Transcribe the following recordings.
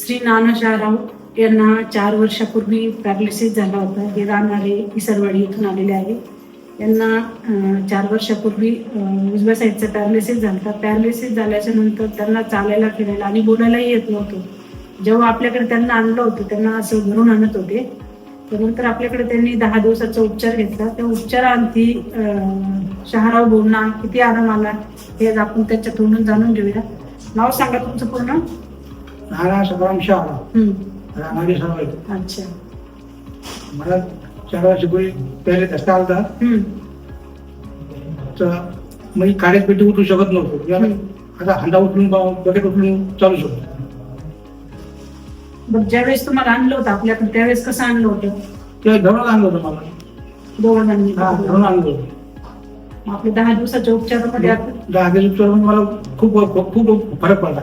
श्री नाना शहाराव यांना चार वर्षापूर्वी पॅरालिसिस झाला होता. हे राहणारे इसरवाडी इथून आलेले आहे. यांना चार वर्षापूर्वी उजव्या साईडचा पॅरालिसिस झाला होता. पॅरालिसिस झाल्याच्यानंतर त्यांना चालायला फिरायला आणि बोलायलाही येत नव्हतं. जेव्हा आपल्याकडे त्यांना आणलं होतं त्यांना असं घरून आणत होते. त्यानंतर आपल्याकडे त्यांनी दहा दिवसाचा उपचार घेतला. त्या उपचारांती अं, शहाराव बोलणं किती आराम आला? हे आपण त्याच्या तोंडून जाणून घेऊया. नाव सांगा तुमचं पूर्ण. नाना सकाराम शाह. रामागे सवय अच्छा. मला चार वर्षापूर्वी पहिले दस्ता आलता. तर मी काड्यात पेटी उठू शकत नव्हतो. आता हांडा उचलून बकेट उचलून चालू शकतो. बघ ज्यावेळेस तुम्हाला आणलं होतं आपल्याकडे त्यावेळेस कसं आणलं होतं? ते धरून आणलं होतं मला. धरून आणलं होतं. आपले दहा दिवसाच्या उपचारामध्ये दहा दिवस उपचार मला खूप खूप फरक पडला.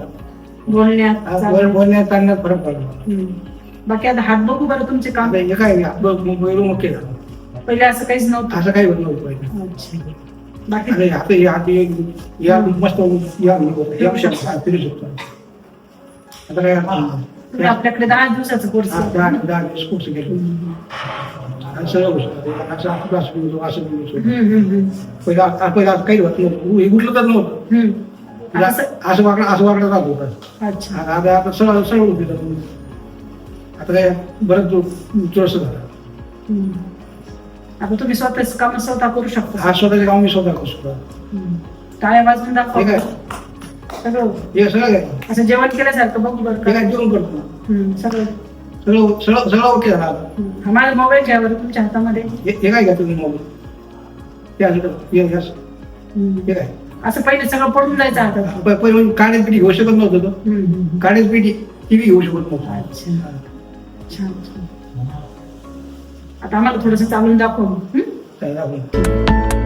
बोलण्यात. बोलण्यात चालण्यात फरक पडला. हम्म. बाकी आता हात बघू बरं तुमचे काम. आता हे काय मग केला. पहिले असं काहीच नव्हतं. असं काही होत नव्हतं पहिले. अच्छा. बाकी आणि आता हे हात हे- या मस्त या या शकतो फिरू शकतो. आता काय तुम्ही आपल्याकडे दहा दिवसाचा कोर्स दहा दहा दिवस कोर्स केले. आणि सगळं गोष्ट असं असं असं बोलतो असं बोलतो पहिला पहिला काही होत नव्हतं. हे उठलं तर नव्हतं. असं- वाकडं असं वाकडं राहत आता आता सरळ सरळ उभी आता काय बरंच चोरस झालं. आता तुम्ही स्वतःच काम स्वतः करू शकता. हा स्वतःचे काम मी स्वतः करू शकतो. टाळ्या वाजून हे दाखवा काय? सगळं हे सगळं काय? असं जेवण केल्यासारखं बघू बरं हे का काय जेवण करतो हम्म, सगळं. सगळं सगळं सगळं ओके झालं आता. हम्म. हा, माझा मोबाईल घ्या बरं तुमच्या हातामध्ये. हे हे काय घ्या तुम्ही मोबाईल हे असं करा. हे हे असं. हम्म. हे काय? असं पहिले सगळं पडून जायचं प- पहिले काड्यात पिठी घेऊ शकत नव्हतं तो. पिठी टीव्ही घेऊ शकत नव्हतं. अच्छा छान छान आता आम्हाला थोडस चालून दाखव आपण